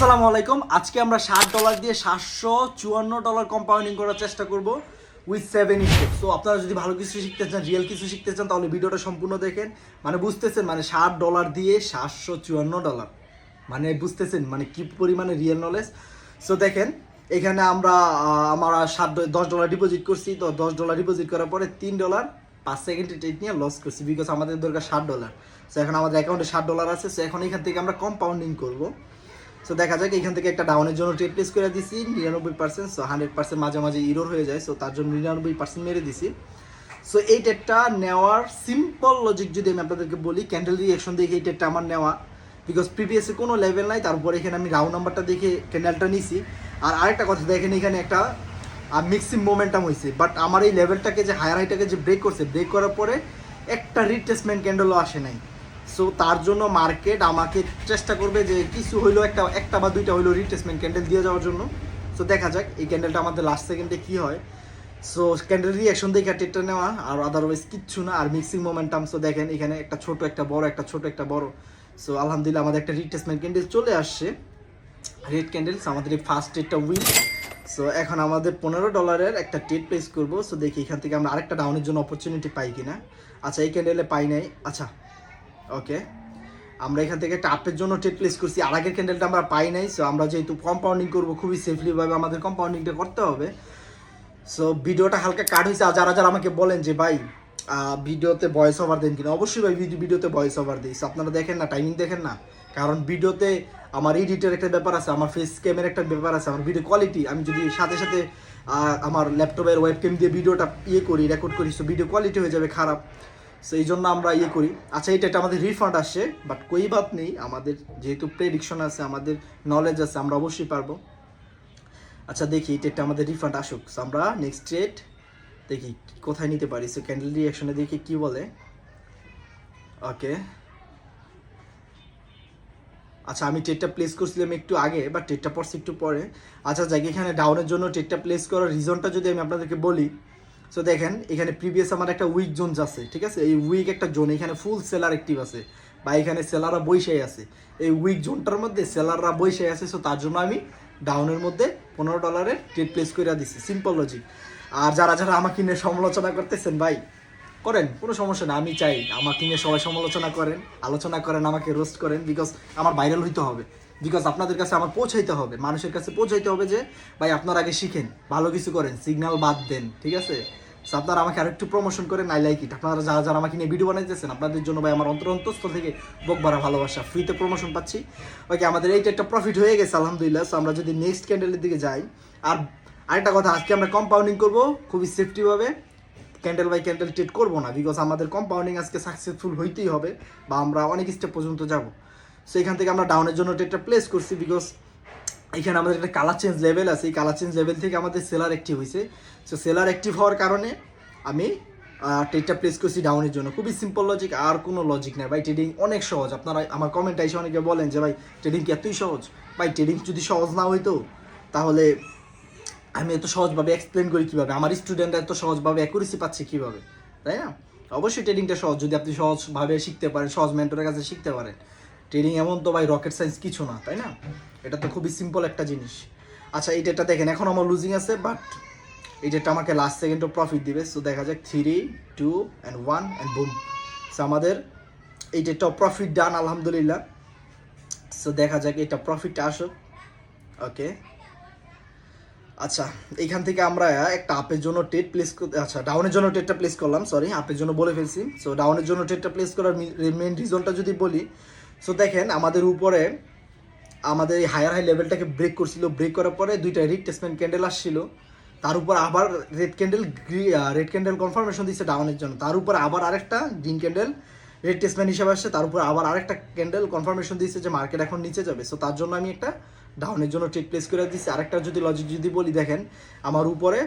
আসসালামু আলাইকুম। আজকে আমরা ষাট ডলার দিয়ে সাতশো চুয়ান্ন ডলার কম্পাউন্ডিং করার চেষ্টা করব উইথ সেভেন স্টেপ সো আপনারা যদি ভালো কিছু শিখতে চান রিয়েল কিছু শিখতে চান, তাহলে ভিডিওটা সম্পূর্ণ দেখেন। মানে বুঝতেছেন মানে ষাট ডলার দিয়ে সাতশো চুয়ান্ন ডলার। মানে বুঝতেছেন মানে কি পরিমাণে রিয়েল নলেজ সো দেখেন, এখানে আমরা আমরা সাত দশ ডলার ডিপোজিট করছি। তো দশ ডলার ডিপোজিট করার পরে তিন ডলার পাঁচ সেকেন্ডে টেট নিয়ে লস করছি বিকজ আমাদের দরকার ষাট ডলার। সো এখন আমাদের অ্যাকাউন্টে ষাট ডলার আছে। সো এখন এখান থেকে আমরা কম্পাউন্ডিং করব। সো দেখা যাক, এখান থেকে একটা ডাউনের জন্য ট্রেড প্লেস করে দিছি। নিরানব্বই পার্সেন্ট সো হান্ড্রেড পার্সেন্ট মাঝে মাঝে ইরোর হয়ে যায় সো তার জন্য নিরানব্বই পার্সেন্ট মেরে দিছি। সো এই টেটটা নেওয়ার সিম্পল লজিক যদি আমি আপনাদেরকে বলি ক্যান্ডেল রিয়েকশন দেখে এই টেটটা আমার নেওয়া। বিকজ প্রিভিয়াসে কোনো লেভেল নাই, তারপরে এখানে আমি রাউন্ড নাম্বারটা দেখে ক্যান্ডেলটা নিছি। আর আরেকটা কথা, দেখেন এখানে একটা মিক্সিং মোমেন্টাম হয়েছে বাট আমার এই লেভেলটাকে যে হায়ার হাইটাকে যে ব্রেক করছে ব্রেক করার পরে একটা রিট্রেসমেন্ট ক্যান্ডেলও আসে নাই। সো তার জন্য মার্কেট আমাকে চেষ্টা করবে যে কিছু হইল একটা একটা বা দুইটা হইল রিট্রেসমেন্ট ক্যান্ডেল দিয়ে যাওয়ার জন্য। সো দেখা যাক এই ক্যান্ডেলটা আমাদের লাস্ট সেকেন্ডে কি হয়। সো ক্যান্ডেল রিয়াকশন দেখে টেটটা নেওয়া, আর আদারওয়াইজ কিচ্ছু না, আর মিক্সিং মোমেন্টাম সো দেখেন এখানে একটা ছোট একটা বড়, একটা ছোট একটা বড়। সো আলহামদুলিল্লাহ আমাদের একটা রিট্রেসমেন্ট ক্যান্ডেল চলে আসছে। রেড ক্যান্ডেলস আমাদের এই ফার্স্ট টেটটা উইন সো এখন আমাদের পনেরো ডলারের একটা টেট প্লেস করব। সো দেখি এখান থেকে আমরা আরেকটা ডাউনের জন্য অপরচুনিটি পাই কিনা। আচ্ছা এই ক্যান্ডেলে পাই নাই। আচ্ছা ওকে আমরা এখান থেকে একটা আপের জন্য টেট প্লেস করছি। আর আগের ক্যান্ডেলটা আমরা পাই নাই সো আমরা যেহেতু কম্পাউন্ডিং করব, খুবই সেফলিভাবে আমাদের কম্পাউন্ডিংটা করতে হবে। সো ভিডিওটা হালকা কাট হয়েছে, আর যারা যারা আমাকে বলেন যে, ভাই ভিডিওতে ভয়েস ওভার দেন কিনা? অবশ্যই ভাই ভিডিও ভিডিওতে ভয়েস ওভার দিই। আপনারা দেখেন না টাইমিং দেখেন না। কারণ ভিডিওতে আমার এডিটের একটা ব্যাপার আছে, আমার ফেস ক্যামের একটা ব্যাপার আছে, আমার ভিডিও কোয়ালিটি আমি যদি সাথে সাথে আমার ল্যাপটপের ওয়েব ক্যাম দিয়ে ভিডিওটা ইয়ে করি রেকর্ড করি সো ভিডিও কোয়ালিটি হয়ে যাবে খারাপ। সো এই জন্য আমরা ইয়ে করি। আচ্ছা এটা একটা আমাদের রিফান্ড আসছে বাট কই বাত নেই। আমাদের যেহেতু প্রেডিকশন আছে আমাদের নলেজ আছে আমরা অবশ্যই পারব। আচ্ছা দেখি এটা একটা আমাদের রিফান্ড আসুক। So, আমরা নেক্সট ডেট দেখি কোথায় নিতে পারি? সো ক্যান্ডেল রিয়াকশনে দেখি কি বলে। ওকে আচ্ছা আমি টেটটা প্লেস করছিলাম একটু আগে বা টেটটা পড়ছি একটু পরে। আচ্ছা যাক এখানে ডাউনের জন্য টেটটা প্লেস করার রিজনটা যদি আমি আপনাদেরকে বলি সো দেখেন, এখানে প্রিভিয়াস আমার একটা উইক জোন আছে ঠিক আছে? এই উইক একটা জোন এখানে ফুল সেলার অ্যাক্টিভ আছে, বা এখানে সেলাররা বৈশাই আছে। এই উইক জোনটার মধ্যে সেলাররা বৈশাই আছে সো তার জন্য আমি ডাউনের মধ্যে পনেরো ডলারের ট্রেড প্লেস করে দিছি। সিম্পল লজিক আর যারা যারা আমাকে নিয়ে সমালোচনা করতেছেন, ভাই, করেন, কোনো সমস্যা না আমি চাই। আমাকে নিয়ে সবাই সমালোচনা করেন, আলোচনা করেন, আমাকে রোস্ট করেন বিকজ আমার ভাইরাল হইতে হবে। বিকজ আপনাদের কাছে আমার পৌঁছাইতে হবে মানুষের কাছে পৌঁছাইতে হবে যে ভাই আপনারা আগে শিখেন ভালো কিছু করেন সিগন্যাল বাদ দেন ঠিক আছে? So, আপনারা আমাকে আরেকটু প্রমোশন করেন আই লাইক ইট আপনারা যারা যারা আমাকে নিয়ে ভিডিও বানাইতেছেন আপনাদের জন্য ভাই আমার অন্তর অন্তঃস্থল থেকে ভরা ভালোবাসা ফ্রিতে প্রমোশন পাচ্ছি। ওকে আমাদের এইটা একটা প্রফিট হয়ে গেছে আলহামদুলিল্লাহ। সো আমরা যদি নেক্সট ক্যান্ডেলের দিকে যাই আর আরেকটা কথা আজকে আমরা কম্পাউন্ডিং করব খুবই সেফটিভাবে ক্যান্ডেল বাই ক্যান্ডেল ট্রেড করব না বিকজ আমাদের কম্পাউন্ডিং আজকে সাকসেসফুল হইতেই হবে বা আমরা অনেক স্টেপ পর্যন্ত যাব। সো এখান থেকে আমরা ডাউনের জন্য ট্রেডটা প্লেস করছি বিকজ এখানে আমাদের একটা কালার চেঞ্জ লেভেল আছে। এই কালার চেঞ্জ লেভেল থেকে আমাদের সেলার অ্যাক্টিভ হয়েছে। সো সেলার অ্যাক্টিভ হওয়ার কারণে আমি ট্রেডটা প্লেস করছি ডাউনের জন্য। খুবই সিম্পল লজিক আর কোনো লজিক নেই। ভাই ট্রেডিং অনেক সহজ। আপনারা, আমার কমেন্টে এসে অনেকে বলেন যে, ভাই ট্রেডিং কি এতই সহজ? ভাই ট্রেডিং যদি সহজ না হইতো, তাহলে আমি এত সহজভাবে এক্সপ্লেন করি কীভাবে? আমার স্টুডেন্টরা এত সহজভাবে অ্যাকুরেসি পাচ্ছে কীভাবে? তাই না? অবশ্যই ট্রেডিংটা সহজ। যদি আপনি সহজভাবে শিখতে পারেন, সহজ মেন্টরের কাছে শিখতে পারেন ট্রেডিং এমন তো ভাই রকেট সায়েন্স কিছু না, তাই না? এটা তো খুবই সিম্পল একটা জিনিস। আচ্ছা এই ডেটটা দেখেন, এখন আমার লুজিং আছে বাট এই ডেটটা আমাকে লাস্ট সেকেন্ডও প্রফিট দিবে। সো দেখা যাক three two and one and boom so আমাদের এই ডেটটাও প্রফিট ডান আলহামদুলিল্লাহ। সো দেখা যাক, এটা প্রফিটটা আসুক। ওকে আচ্ছা এইখান থেকে আমরা একটা আপের জন্য টেট প্লেস আচ্ছা ডাউনের জন্য টেটটা প্লেস করলাম সরি আপের জন্য বলে ফেলছি। সো ডাউনের জন্য টেটটা প্লেস করার মেন রিজনটা যদি বলি সো দেখেন, আমাদের উপরে, আমাদের এই হায়ার হাই লেভেলটাকে ব্রেক করছিল। ব্রেক করার পরে দুইটা রিট্রেসমেন্ট ক্যান্ডেল আসছিল। তার উপর আবার red candle red candle confirmation দিচ্ছে ডাউনের জন্য। তার উপর আবার আরেকটা গ্রিন ক্যান্ডেল রেড টেসমেন্ট হিসেবে আসছে। তার উপর আবার আরেকটা ক্যান্ডেল কনফার্মেশন দিচ্ছে যে মার্কেট এখন নিচে যাবে। সো তার জন্য আমি একটা ডাউনের জন্য ট্রেড প্লেস করে দিচ্ছি আরেকটা যদি লজিক যদি বলি, দেখেন, আমার উপরে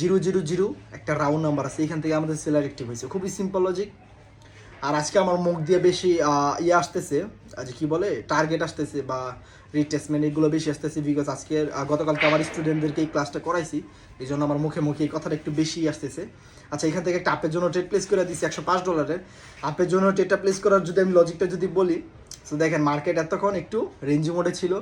জিরো জিরো জিরো একটা রাউন্ড নাম্বার আছে। এখান থেকে আমাদের সেলার অ্যাক্টিভ হয়েছে। খুবই সিম্পল লজিক আর আজকে আমার মুখ দিয়ে বেশি ইয়ে আসতেছে আজ কি বলে টার্গেট আসতেছে বা রিটেসমেন্ট এগুলো বেশি আসতেছে বিকজ আজকে গতকালকে আমার স্টুডেন্টদেরকে এই ক্লাসটা করাইছি, এই জন্য আমার মুখে মুখে এই কথাটা একটু বেশি আসতেছে। আচ্ছা এখান থেকে একটা আপের জন্য ট্রেড প্লেস করে দিচ্ছি একশো পাঁচ ডলারের আপের জন্য ট্রেডটা প্লেস করার যদি আমি লজিকটা যদি বলি সো দেখেন মার্কেট এতক্ষণ একটু রেঞ্জ মোডে ছিল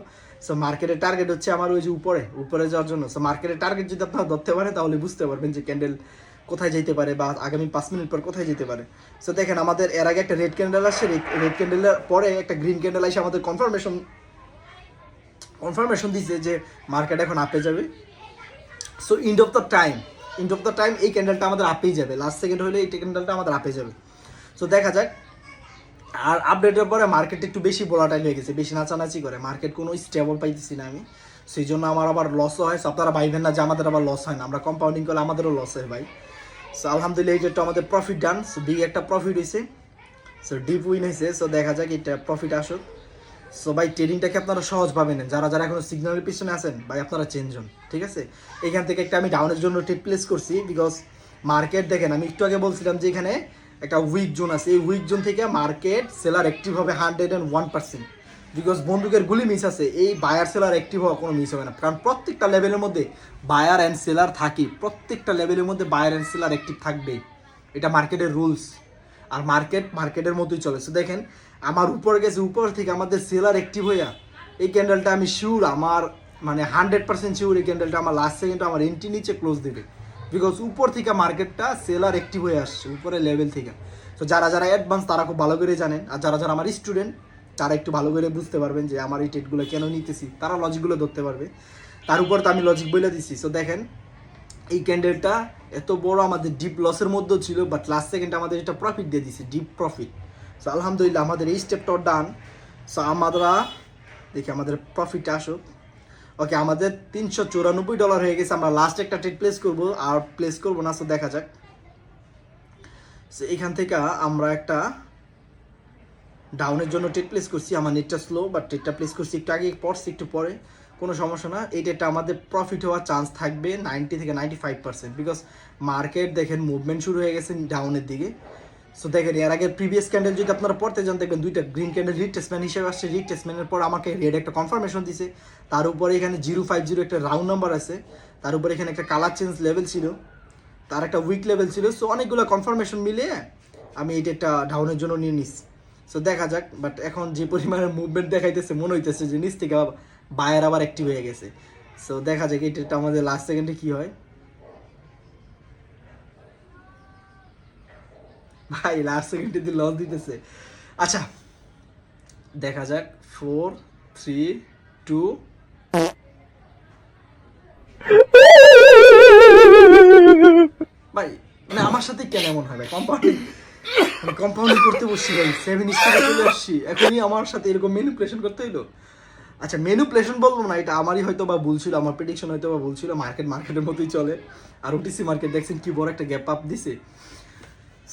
সো মার্কেটের টার্গেট হচ্ছে আমার ওই যে উপরে উপরে যাওয়ার জন্য। সো মার্কেটের টার্গেট যদি আপনারা ধরতে পারেন, তাহলে বুঝতে পারবেন যে ক্যান্ডেল কোথায় যেতে পারে বা আগামী পাঁচ মিনিট পর কোথায় যেতে পারে। সো দেখেন, আমাদের এর আগে একটা রেড ক্যান্ডেল আসছে রেড ক্যান্ডেলের পরে একটা গ্রিন ক্যান্ডেল আসে আমাদের কনফার্মেশন কনফার্মেশন দিছে যে মার্কেট এখন আপে যাবে। So end of the time end of the time এই ক্যান্ডেলটা আমাদের আপেই যাবে। লাস্ট সেকেন্ড হলে এই ক্যান্ডেলটা আমাদের আপে যাবে। সো দেখা যাক। আর আপডেটের পরে মার্কেট একটু বেশি ভোলাটাইল হয়ে গেছে, বেশি নাচানাচি করে। মার্কেট কোনো স্টেবল পাইতেছি না আমি। সেই জন্য আমার আবার লসও হয়। সো আপনারা ভাইবেন না যে আমাদের আবার লস হয় না। আমরা কম্পাউন্ডিং করলে আমাদেরও লস হয় ভাই। সো আলহামদুলিল্লাহ এটা আমাদের প্রফিট ডান সো বিগ একটা প্রফিট হয়েছে সো ডিপ উইন হয়েছে সো দেখা যাক এটা প্রফিট আসুক। সো ভাই ট্রেডিংটাকে আপনারা সহজ পাবেন যারা যারা এখনও সিগন্যালের পিছনে আছেন, ভাই, আপনারা চেঞ্জ হন, ঠিক আছে? এখান থেকে একটা আমি ডাউনের জন্য ট্রেড প্লেস করছি বিকজ মার্কেট দেখেন, আমি একটু আগে বলছিলাম যে এখানে একটা উইক জোন আছে। এই উইক জোন থেকে মার্কেট সেলার অ্যাক্টিভ হবে hundred and one percent because বন্দুকের গুলি মিস আছে, এই বায়ার সেলার অ্যাক্টিভ হওয়া কোনো মিস হবে না। কারণ প্রত্যেকটা লেভেলের মধ্যে বায়ার অ্যান্ড সেলার থাকে। প্রত্যেকটা লেভেলের মধ্যে বায়ার অ্যান্ড সেলার অ্যাক্টিভ থাকবেই। এটা মার্কেটের রুলস আর মার্কেট মার্কেটের মতোই চলে। সো দেখেন, আমার উপরে গেছে, উপর থেকে আমাদের সেলার অ্যাক্টিভ হইয়া, এই ক্যান্ডেলটা আমি শিওর আমার মানে হান্ড্রেড পার্সেন্ট শিওর এই ক্যান্ডেলটা আমার লাস্ট সেকেন্ডে আমার এন্ট্রি নিচে ক্লোজ দেবে। বিকজ উপর থেকে মার্কেটটা সেলার অ্যাক্টিভ হয়ে আসছে উপরে লেভেল থেকে। তো যারা যারা অ্যাডভান্স তারা খুব ভালো করে জানেন। আর যারা যারা আমার স্টুডেন্ট তারা একটু ভালো করে বুঝতে পারবেন যে আমার এই টেটগুলো কেন নিতেছি। তারা লজিকগুলো ধরতে পারবে। তার উপর তো আমি লজিক বলে দিচ্ছি সো দেখেন, এই ক্যান্ডেলটা এত বড় আমাদের ডিপ লসের মধ্যেও ছিল বাট লাস্ট সেকেন্ডে আমাদের এটা প্রফিট দিয়ে দিছে ডিপ প্রফিট সো আলহামদুলিল্লাহ, আমাদের এই স্টেপটাও ডান সো আমরা দেখি আমাদের প্রফিট আসুক। ওকে আমাদের তিনশো চুরানব্বই ডলার হয়ে গেছে। আমরা লাস্ট একটা ট্রেড প্লেস করব, আর প্লেস করব না সো দেখা যাক। সো এখান থেকে আমরা একটা ডাউনের জন্য ট্রেড প্লেস করছি। আমার নেটটা স্লো বাট ট্রেডটা প্লেস করছি একটু আগে পড়ছি একটু পরে। কোনো সমস্যা না। এই ডেটটা আমাদের প্রফিট হওয়ার চান্স থাকবে নাইনটি থেকে ninety five percent because market দেখেন মুভমেন্ট শুরু হয়ে গেছে ডাউনের দিকে। সো দেখেন, এর আগে প্রিভিয়াস ক্যান্ডেল যদি আপনারা পড়তে যান, দেখবেন দুইটা গ্রিন ক্যান্ডেল রিটেসমেন্ট হিসেবে আসছে। রিটেসমেন্টের পর আমাকে রেড একটা কনফার্মেশন দিছে। তার উপরে এখানে জিরো ফাইভ জিরো একটা রাউন্ড নাম্বার আছে। তার উপরে এখানে একটা কালার চেঞ্জ লেভেল ছিল। তার একটা উইক লেভেল ছিল। সো অনেকগুলো কনফার্মেশন মিলিয়ে আমি এইটা একটা ডাউনের জন্য নিয়ে নিচ্ছি। সো দেখা যাক বাট এখন যে পরিমাণের মুভমেন্ট দেখাইতেছে, মনে হইতেছে যে নিচ থেকে বায়ার আবার অ্যাক্টিভ হয়ে গেছে। সো দেখা যাক, এটা আমাদের লাস্ট সেকেন্ডে কি হয়। ভাই লাস্ট সেকেন্ডে দিয়ে লস দিতেছে। আচ্ছা দেখা যাক ফোর থ্রি টু ভাই মানে আমার সাথে কেন এমন হয় ভাই? কম্পাউন্ডিং মানে কম্পাউন্ডিং করতে বসছি ভাই সেভেন স্টারে চলে আসছি। এখনই আমার সাথে এরকম মেনুপ্লেশন করতে হইল? আচ্ছা মেনুপ্লেশন বলব না, এটা আমারই হয়তো বা ভুল ছিল, আমার প্রেডিকশন হয়তো বা ভুল ছিল মার্কেট মার্কেটের মতোই চলে। আর ওটিসি মার্কেট দেখছেন কি বড় একটা গ্যাপ আপ দিছে।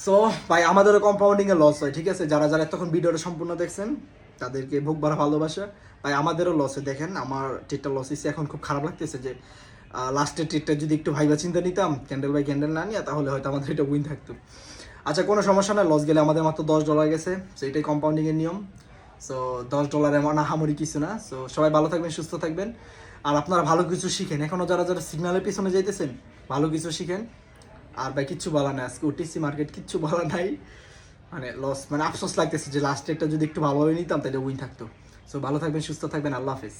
সো ভাই, আমাদেরও কম্পাউন্ডিং এ লস হয়, ঠিক আছে? যারা যারা তখন ভিডিওটা সম্পূর্ণ দেখছেন, তাদেরকে ভোগ বাড়া ভালোবাসা। ভাই, আমাদেরও লসে দেখেন, আমার টেটটা লস হয়েছে এখন খুব খারাপ লাগতেছে যে লাস্টের টেটটা যদি একটু ভাইবা চিন্তা নিতাম ক্যান্ডেল বাই ক্যান্ডেল না নিয়ে, তাহলে হয়তো আমাদের এটা উইন থাকতো। আচ্ছা কোনো সমস্যা না লস গেলে আমাদের মাত্র দশ ডলার গেছে সো এটাই কম্পাউন্ডিং এর নিয়ম। সো দশ ডলার এমন আহামরি কিছু না সো সবাই ভালো থাকবেন, সুস্থ থাকবেন। আর আপনারা ভালো কিছু শিখেন। এখনও যারা যারা সিগনালের পিছনে যাইতেছেন, ভালো কিছু শিখেন। আর ভাই, কিচ্ছু বলা নাই, আজকে ওটিসি মার্কেট কিচ্ছু বলা নাই। মানে লস মানে আফসোস লাগতেছে যে লাস্ট একটা যদি একটু ভালোভাবে নিতাম, তাহলে উইন থাকতো। সো ভালো থাকবেন, সুস্থ থাকবেন, আল্লাহ হাফেজ।